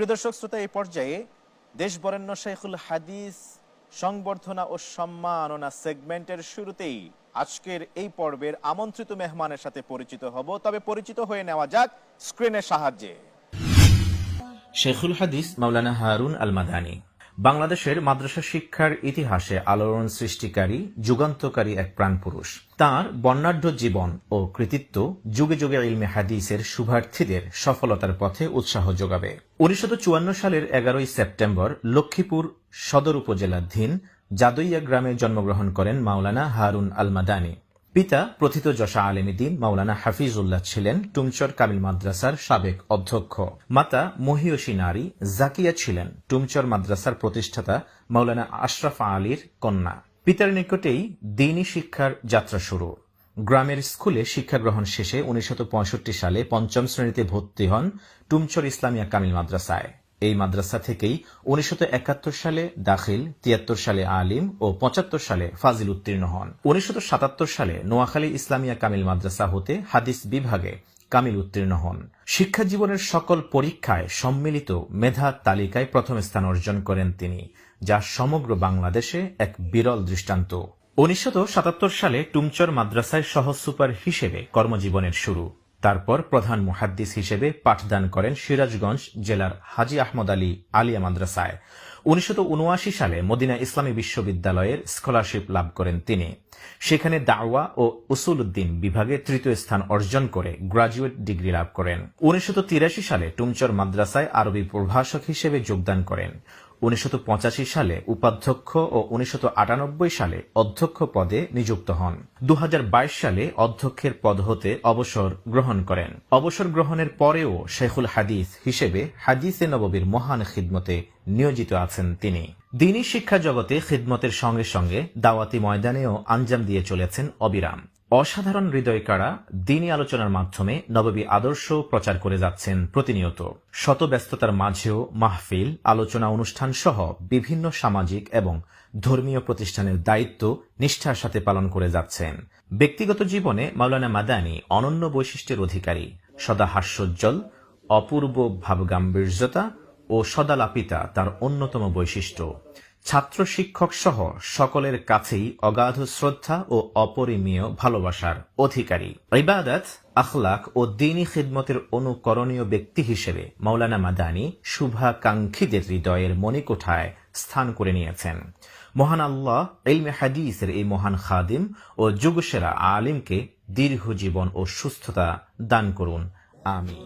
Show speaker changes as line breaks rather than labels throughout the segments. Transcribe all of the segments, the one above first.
প্রিয় দর্শক, শ্রোতা, এই পর্যায়ে দেশ বরেণ্য শেখুল হাদিস সংবর্ধনা ও সম্মাননা সেগমেন্টের শুরুতেই আজকের এই পর্বের আমন্ত্রিত মেহমানের সাথে পরিচিত হব। তবে পরিচিত হয়ে নেওয়া যাক স্ক্রিনের সাহায্যে।
শেখুল হাদিস, মাওলানা হারুন আল মাদানী বাংলাদেশের মাদ্রাসা শিক্ষার ইতিহাসে আলোড়ন সৃষ্টিকারী, যুগান্তকারী এক প্রাণপুরুষ। তার বর্ণাঢ্য জীবন ও কৃতিত্ব যুগে যুগে ইলমে হাদিসের শুভার্থীদের সফলতার পথে উৎসাহ যোগাবে। উনিশশো সালের এগারোই সেপ্টেম্বর লক্ষ্মীপুর সদর উপজেলাধীন জাদইয়া গ্রামে জন্মগ্রহণ করেন মাওলানা হারুন আল মাদানী পিতা প্রথিত যশা আলেমিদ্দিন মাওলানা হাফিজুল্লাহ ছিলেন টুমচর কামিল মাদ্রাসার সাবেক অধ্যক্ষ। মাতা মহিয়সী নারী জাকিয়া ছিলেন টুমচর মাদ্রাসার প্রতিষ্ঠাতা মাওলানা আশরাফ আলীর কন্যা। পিতার নিকটেই দিনী শিক্ষার যাত্রা শুরু। গ্রামের স্কুলে শিক্ষা গ্রহণ শেষে উনিশশো পঁয়ষট্টি সালে পঞ্চম শ্রেণীতে ভর্তি হন টুমচর ইসলামিয়া কামিল মাদ্রাসায়। এই মাদ্রাসা থেকেই উনিশশো একাত্তর সালে দাখিল, তিয়াত্তর সালে আলিম ও পঁচাত্তর সালে ফাজিল উত্তীর্ণ হন। উনিশশো সাতাত্তর সালে নোয়াখালী ইসলামিয়া কামিল মাদ্রাসা হতে হাদিস বিভাগে কামিল উত্তীর্ণ হন। শিক্ষা জীবনের সকল পরীক্ষায় সম্মিলিত মেধা তালিকায় প্রথম স্থান অর্জন করেন তিনি, যা সমগ্র বাংলাদেশে এক বিরল দৃষ্টান্ত। উনিশশো সাতাত্তর সালে টুমচর মাদ্রাসায় সহ সুপার হিসেবে কর্মজীবনের শুরু। তারপর প্রধান মুহাদ্দিস হিসেবে পাঠদান করেন সিরাজগঞ্জ জেলার হাজি আহমদ আলী আলিয়া মাদ্রাসায়। উনিশশো উনআশি সালে মদিনা ইসলামী বিশ্ববিদ্যালয়ের স্কলারশিপ লাভ করেন তিনি। সেখানে দাওয়া ও উসুল উদ্দিন বিভাগে তৃতীয় স্থান অর্জন করে গ্রাজুয়েট ডিগ্রি লাভ করেন। উনিশশো তিরাশি সালে টুমচর মাদ্রাসায় আরবি প্রভাষক হিসেবে যোগদান করেন। উনিশশো পঁচাশি সালে উপাধ্যক্ষ ও উনিশশো আটানব্বই সালে অধ্যক্ষ পদে নিযুক্ত হন। দু হাজার বাইশ সালে অধ্যক্ষের পদ হতে অবসর গ্রহণ করেন। অবসর গ্রহণের পরেও শেখুল হাদিস হিসেবে হাদিসে নববীর মহান খিদমতে নিয়োজিত আছেন তিনি। দিনী শিক্ষা জগতে খিদমতের সঙ্গে সঙ্গে দাওয়াতি ময়দানেও আঞ্জাম দিয়ে চলেছেন অবিরাম। অসাধারণ হৃদয় কাড়া দিনী আলোচনার মাধ্যমে নববী আদর্শ প্রচার করে যাচ্ছেন প্রতিনিয়ত। শত ব্যস্ততার মাঝেও মাহফিল, আলোচনা অনুষ্ঠান সহ বিভিন্ন সামাজিক এবং ধর্মীয় প্রতিষ্ঠানের দায়িত্ব নিষ্ঠার সাথে পালন করে যাচ্ছেন। ব্যক্তিগত জীবনে মাওলানা মাদানী অনন্য বৈশিষ্ট্যের অধিকারী। সদা হাস্যোজ্জ্বল, অপূর্ব ভাবগাম্ভীর্যতা ও সদালাপিতা তার অন্যতম বৈশিষ্ট্য। ছাত্র শিক্ষক সহ সকলের কাছেই অগাধ শ্রদ্ধা ও অপরিমীয় ভালোবাসার অধিকারী। ইবাদত, আখলাক ও দিনী খিদমতের অনুকরণীয় ব্যক্তি হিসেবে মাওলানা মাদানী শুভাকাঙ্ক্ষীদের হৃদয়ের মণিকোঠায় স্থান করে নিয়েছেন। মহান আল্লাহ ইলমে হাদিসের এই মহান খাদিম ও যুগসেরা আলিমকে দীর্ঘ জীবন ও সুস্থতা দান করুন। আমি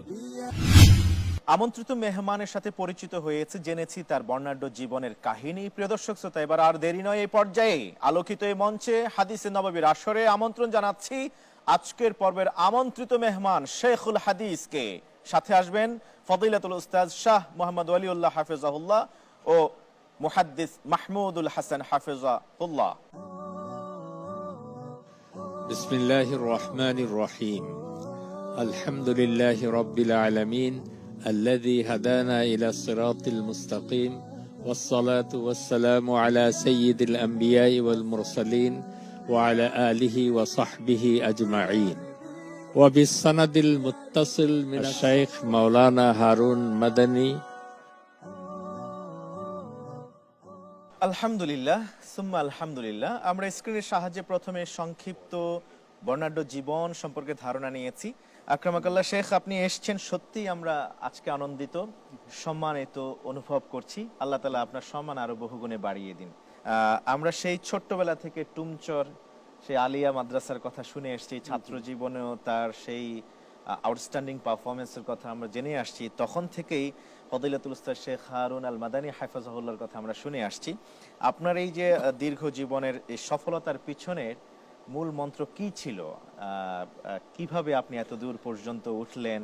আমন্ত্রিত মেহমানের সাথে পরিচিত হয়েছে, জেনেছি তার বর্ণাঢ্য জীবনের কাহিনী। প্রিয় দর্শক, শ্রোতা, এবার আর দেরি নয় এই পর্যায়ে আলোকিত এই মঞ্চে হাদিসে নবাবীর আসরে আমন্ত্রণ জানাচ্ছি। আজকের পর্বের আমন্ত্রিত মেহমান শেখুল হাদিসকে। সাথে আসবেন ফদিলাতুল উস্তাদ শাহ মোহাম্মদ আলিউল্লাহ হাফেজাহুল্লাহ ও মুহাদ্দিস মাহমুদুল হাসান হাফেজাহুল্লাহ।
বিসমিল্লাহির রহমানির রহিম। আলহামদুলিল্লাহি রাব্বিল আলামিন। الذي هدانا إلى الصراط المستقيم والصلاة والسلام على سيد الأنبياء والمرسلين وعلى آله وصحبه أجمعين وبالسند المتصل من الشيخ مولانا هارون مدني
আলহামদুলিল্লাহ সুম্মা আলহামদুলিল্লাহ আমরা স্ক্রিনের সাহায্যে প্রথমে সংক্ষিপ্ত বর্ণাঢ্য জীবন সম্পর্কে ধারণা নিয়েছি আক্রমাকাল্লাহ শেখ, আপনি এসছেন। সত্যি আমরা আজকে আনন্দিত, সম্মানিত অনুভব করছি। আল্লাহ তালা আপনার সম্মান আরও বহুগুণে বাড়িয়ে দিন। আমরা সেই ছোট্টবেলা থেকে টুমচর, সেই আলিয়া মাদ্রাসার কথা শুনে এসেছি ছাত্র জীবনেও তার সেই আউটস্ট্যান্ডিং পারফরমেন্সের কথা আমরা জেনে আসছি। তখন থেকেই ফদিলাতুল উস্তাদ শেখ হারুন আল মাদানী হাফাজাহুল্লার কথা আমরা শুনে আসছি। আপনার এই যে দীর্ঘ জীবনের সফলতার পিছনের মূল মন্ত্র কি ছিল? কীভাবে আপনি এত দূর পর্যন্ত উঠলেন?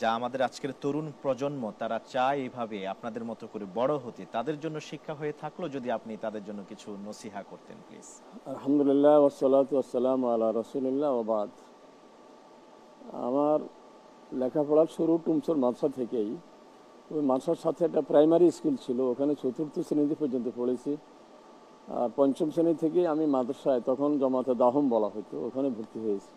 যা আমাদের আজকের তরুণ প্রজন্ম, তারা চায় এভাবে আপনাদের মতো করে বড় হতে। তাদের জন্য শিক্ষা হয়ে থাকল যদি আপনি তাদের জন্য কিছু নসিহা করতেন প্লিজ
আলহামদুলিল্লাহ ওসালাত ওয়াসালাম আল্লাহ রসুলিল্লাহ আমার লেখাপড়ার শুরু টুমসর মাদ্রাসা থেকেই। ওই মাদ্রাসার সাথে একটা প্রাইমারি স্কুল ছিল, ওখানে চতুর্থ শ্রেণীতে পর্যন্ত পড়েছি। পঞ্চম শ্রেণি থেকে আমি মাদ্রাসায় তখন জমাতে দাহম বলা হতো, ওখানে ভর্তি হয়েছি।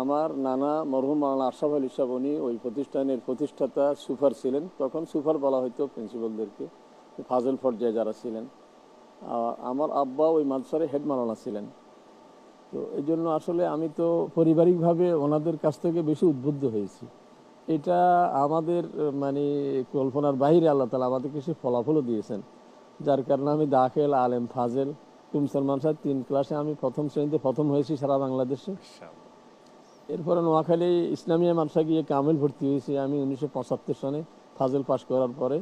আমার নানা মরহুম মাওলানা আশরাফ আলী সাহেব, উনি ওই প্রতিষ্ঠানের প্রতিষ্ঠাতা সুপার ছিলেন। তখন সুপার বলা হতো প্রিন্সিপালদেরকে ফাজল পর্যায়ে যারা ছিলেন। আমার আব্বা ওই মাদ্রাসারে হেড মাওলানা ছিলেন। তো এই জন্য আসলে আমি তো পারিবারিকভাবে ওনাদের কাছ থেকে বেশি উদ্বুদ্ধ হয়েছি। এটা আমাদের মানে কল্পনার বাইরে আল্লাহ তালা আমাদেরকে সে ফলাফলও দিয়েছেন। যার কারণে আমি দাখেল আলেম ফাজেল। তুমসলমান সাহেব তিন ক্লাসে আমি প্রথম শ্রেণীতে প্রথম হয়েছি সারা বাংলাদেশে। এরপরে নোয়াখালী ইসলামিয়া মাদ্রাসা গিয়ে কামেল ভর্তি হয়েছি আমি উনিশশো পঁচাত্তর সনে ফাজেল পাশ করার পরে।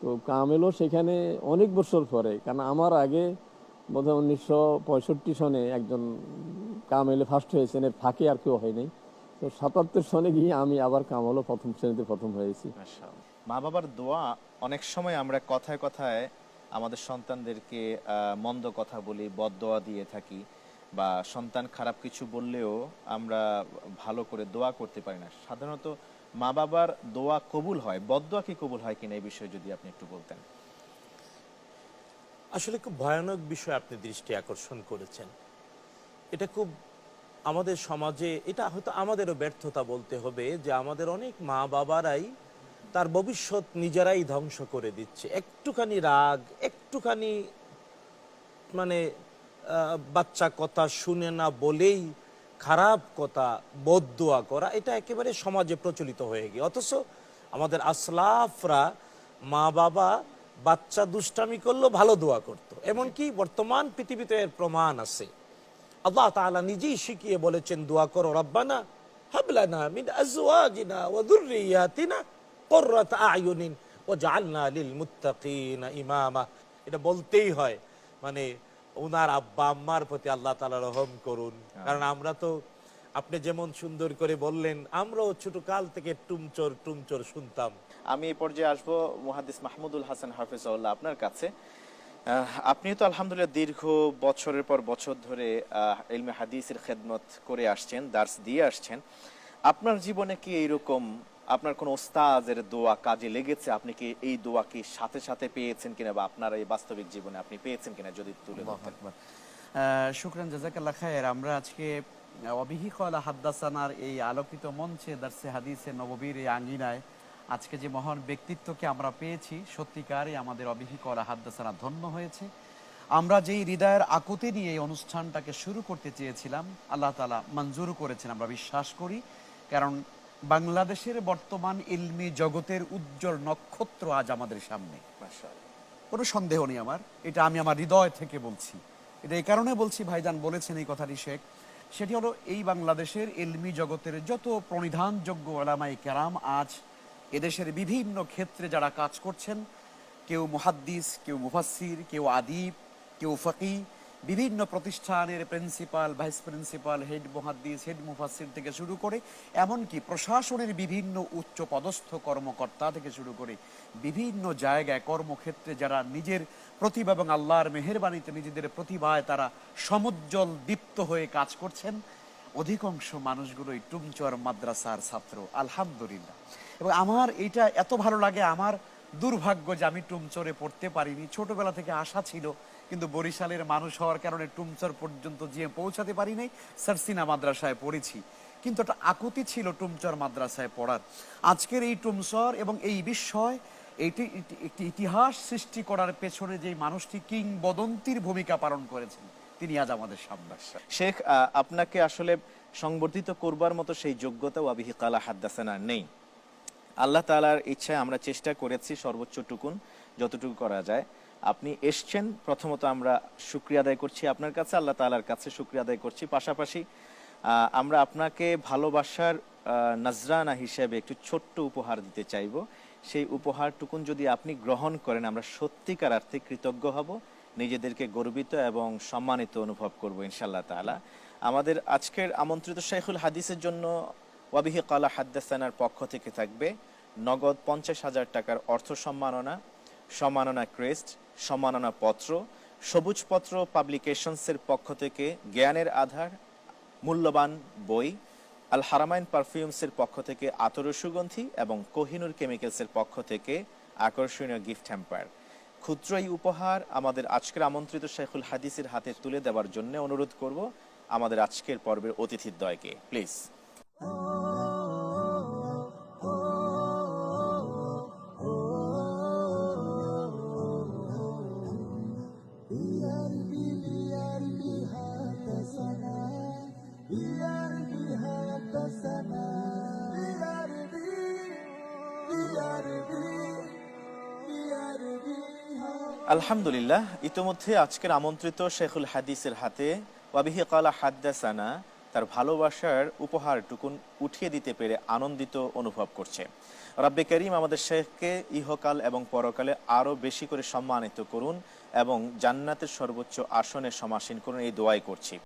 তো কামেলও সেখানে অনেক বছর পরে কারণ আমার আগে বোধহয় উনিশশো পঁয়ষট্টি সনে একজন কামেলে ফার্স্ট হয়েছেন এর ফাঁকে আর কেউ হয়নি। তো সাতাত্তর সনে গিয়ে আমি আবার কামালও প্রথম শ্রেণীতে প্রথম হয়েছি।
মা বাবার দোয়া অনেক সময় আমরা কথায় কথায় আমাদের সন্তানদেরকে মন্দ কথা বলি বদদোয়া দিয়ে থাকি বা সন্তান খারাপ কিছু বললেও আমরা ভালো করে দোয়া করতে পারি না। সাধারণত মা বাবার দোয়া কবুল হয়। বদদোয়া কি কবুল হয় কিনা এই বিষয়ে যদি আপনি একটু বলতেন।
আসলে খুব ভয়ানক বিষয় আপনি দৃষ্টি আকর্ষণ করেছেন। এটা খুব আমাদের সমাজে, এটা হয়তো আমাদেরও ব্যর্থতা বলতে হবে যে আমাদের অনেক মা বাবারাই তার ভবিষ্যৎ নিজেরাই ধ্বংস করে দিচ্ছে। একটুখানি রাগ, একটুখানি মানে বাচ্চা কথা শুনে না বলেই খারাপ কথা বদুয়া করা, এটা একেবারে সমাজে প্রচলিত হয়ে গিয়ে। অথচ আমাদের আসলাফরা মা বাবা বাচ্চা দুষ্টামি করল, ভালো দোয়া করতো। এমনকি বর্তমান পৃথিবীতে এর প্রমাণ আছে। আল্লাহ তাআলা নিজেই শিখিয়ে বলেছেন, দোয়া করো রব্বানা হাবলানা মিন আজওয়াজিনা ওয়া যুররিয়াতিনা কুররাত আয়ুনিন ওয়াজআলনা লিল মুত্তাকিনা ইমামা এটা বলতেই হয় মানে ওনার আব্বা আম্মার প্রতি আল্লাহ তাআলা রহম করুন। কারণ আমরা তো আপনি যেমন সুন্দর করে বললেন আমরাও ছোট কাল থেকে টুমচোর টুমচোর শুনতাম।
আমি এই পর্যায়ে আসব মুহাদ্দিস মাহমুদুল হাসান হাফিজাউল্লাহ আপনার কাছে। আপনি তো আলহামদুলিল্লাহ দীর্ঘ বছরের পর বছর ধরে ইলমে হাদিসের খেদমত করে আসছেন দার্স দিয়ে আসছেন। আপনার জীবনে কি এইরকম আপনার কোন ওস্তাজের দোয়া কাজে লেগেছে? আপনি কি এই দোয়া কি সাথে সাথে পেয়েছেন কিনা বা আপনার এই বাস্তবিক জীবনে আপনি পেয়েছেন কিনা যদি তুলে
শুকরান জাজাকাল্লাহ খায়ের। আমরা আজকে অবিহি কলা হাদ্দাসানার এই আলোকিত মঞ্চে দার্সে হাদিসে নববীর এই আঙ্গিনায় আজকে যে মহান ব্যক্তিত্বকে আমরা পেয়েছি সত্যিকারই আমাদের অবিহি কলা হাদ্দাসানা ধন্য হয়েছে। আমরা যেই হৃদয়ের আকুতি নিয়ে এই অনুষ্ঠানটাকে শুরু করতে চেয়েছিলাম আল্লাহ তালা মঞ্জুর করেছেন আমরা বিশ্বাস করি। কারণ বাংলাদেশের বর্তমান ইলমি জগতের উজ্জ্বল নক্ষত্র আজ আমাদের সামনে। কোনো সন্দেহ নেই আমার এটা আমি আমার হৃদয় থেকে বলছি। এটা এই কারণে বলছি ভাইজান বলেছেন এই কথাটি শেখ। সেটি হলো এই বাংলাদেশের এলমি জগতের যত প্রণিধানযোগ্য ওলামাই কেরাম আজ এদেশের বিভিন্ন ক্ষেত্রে যারা কাজ করছেন কেউ মুহাদ্দিস কেউ মুফাসির কেউ আদিব কেউ ফকি বিভিন্ন প্রতিষ্ঠানের প্রিন্সিপাল ভাইস প্রিন্সিপাল হেড মুহাদ্দিস হেড মুফাসির থেকে শুরু করে, এমনকি প্রশাসনের বিভিন্ন উচ্চ পদস্থ কর্মকর্তা থেকে শুরু করে বিভিন্ন জায়গায় কর্মক্ষেত্রে যারা নিজের প্রতিভা এবং আল্লাহর মেহেরবানিতে নিজেদের প্রতিভায় তারা সমুজ্জ্বল, দীপ্ত হয়ে কাজ করছেন। অধিকাংশ মানুষগুলোই টুমচর মাদ্রাসার ছাত্র, আলহামদুলিল্লাহ। এবং আমার এটা এত ভালো লাগে, আমার দুর্ভাগ্য যে আমি টুমচরে পড়তে পারিনি। ছোটবেলা থেকে আশা ছিল কিন্তু বরিশালের মানুষ হওয়ার কারণে টুমচর পর্যন্ত যেয়ে পৌঁছাতে পারি নাই সারসিনা মাদ্রাসায় পড়েছি। কিন্তু একটা আকুতি ছিল টুমচর মাদ্রাসায় পড়ার। আজকের এই টুমচর এবং এই বিষয় এটি একটি ইতিহাস সৃষ্টি করার পেছনে যে মানুষটি কিংবদন্তির ভূমিকা পালন করেছেন, তিনি আজ আমাদের সামনে
শেখ আপনাকে আসলে সংবর্ধিত করবার মতো সেই যোগ্যতা ওয়াবিহি কালা হাদ্দাসানা নেই। আল্লাহ তালার ইচ্ছায় আমরা চেষ্টা করেছি সর্বোচ্চ টুকুন যতটুকু করা যায়। আপনি এসছেন। প্রথমত আমরা শুক্রিয়া আদায় করছি আপনার কাছে, আল্লাহ তালার কাছে শুক্রিয়া আদায় করছি। পাশাপাশি আমরা আপনাকে ভালোবাসার নজরানা হিসেবে একটু ছোট্ট উপহার দিতে চাইব। সেই উপহারটুকুন যদি আপনি গ্রহণ করেন, আমরা সত্যিকার অর্থে কৃতজ্ঞ হব, নিজেদেরকে গর্বিত এবং সম্মানিত অনুভব করব ইনশাল্লাহ তাআলা। আমাদের আজকের আমন্ত্রিত শেখুল হাদিসের জন্য, ওয়াবিহি কালা হাদ্দাসানার পক্ষ থেকে থাকবে, নগদ পঞ্চাশ হাজার টাকার অর্থ সম্মাননা সম্মাননা ক্রেস্ট। সম্মাননা পত্র সবুজ পত্র পাবলিকেশনসের পক্ষ থেকে জ্ঞানের আধার, মূল্যবান বই আল হারামাইন পারফিউমসের পক্ষ থেকে আতর সুগন্ধি এবং কোহিনুর কেমিক্যালসের পক্ষ থেকে আকর্ষণীয় গিফট হ্যাম্পার ক্ষুদ্র এই উপহার আমাদের আজকের আমন্ত্রিত শেখুল হাদিসের হাতে তুলে দেওয়ার জন্য অনুরোধ করব আমাদের আজকের পর্বের অতিথির দয়কে। প্লিজ। আলহামদুলিল্লাহ, ইতোমধ্যে আজকের আমন্ত্রিত শেখুল হাদিসের হাতে ওয়াবিহি কালা হাদ্দাসানা, তার ভালোবাসার উপহারটুকুন উঠিয়ে দিতে পেরে আনন্দিত অনুভব করছে। রাব্বে করিম আমাদের শেখকে ইহকাল এবং পরকালে আরও বেশি করে সম্মানিত করুন এবং জান্নাতের সর্বোচ্চ আসনে সমাসীন করুন, এই দোয়াই করছি।